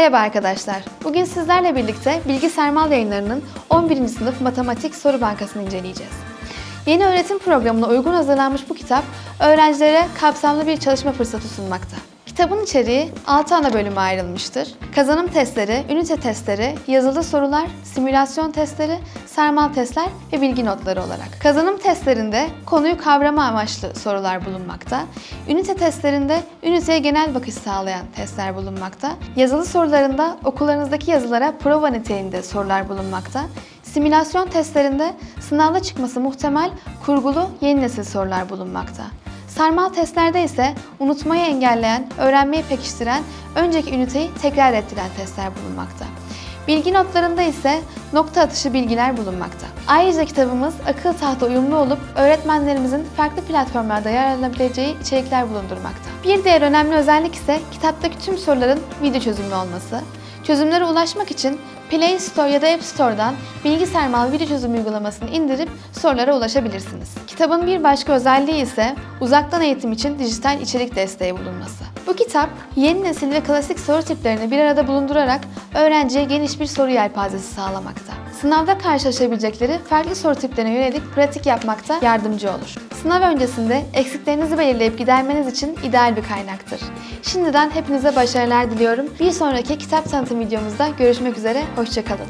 Merhaba arkadaşlar. Bugün sizlerle birlikte Bilgi Sermal Yayınları'nın 11. sınıf matematik soru bankasını inceleyeceğiz. Yeni öğretim programına uygun hazırlanmış bu kitap, öğrencilere kapsamlı bir çalışma fırsatı sunmakta. Kitabın içeriği 6 ana bölüme ayrılmıştır. Kazanım testleri, ünite testleri, yazılı sorular, simülasyon testleri, sarmal testler ve bilgi notları olarak. Kazanım testlerinde konuyu kavrama amaçlı sorular bulunmakta. Ünite testlerinde üniteye genel bakış sağlayan testler bulunmakta. Yazılı sorularında okullarınızdaki yazılara prova niteliğinde sorular bulunmakta. Simülasyon testlerinde sınavda çıkması muhtemel kurgulu yeni nesil sorular bulunmakta. Sarmal testlerde ise unutmayı engelleyen, öğrenmeyi pekiştiren, önceki üniteyi tekrar ettiren testler bulunmakta. Bilgi notlarında ise nokta atışı bilgiler bulunmakta. Ayrıca kitabımız akıl tahta uyumlu olup öğretmenlerimizin farklı platformlarda yararlanabileceği içerikler bulundurmakta. Bir diğer önemli özellik ise kitaptaki tüm soruların video çözümlü olması. Çözümlere ulaşmak için Play Store ya da App Store'dan Bilgi Sermal video çözüm uygulamasını indirip sorulara ulaşabilirsiniz. Kitabın bir başka özelliği ise uzaktan eğitim için dijital içerik desteği bulunması. Bu kitap yeni nesil ve klasik soru tiplerini bir arada bulundurarak öğrenciye geniş bir soru yelpazesi sağlamakta. Sınavda karşılaşabilecekleri farklı soru tiplerine yönelik pratik yapmakta yardımcı olur. Sınav öncesinde eksiklerinizi belirleyip gidermeniz için ideal bir kaynaktır. Şimdiden hepinize başarılar diliyorum. Bir sonraki kitap tanıtım videomuzda görüşmek üzere, hoşçakalın.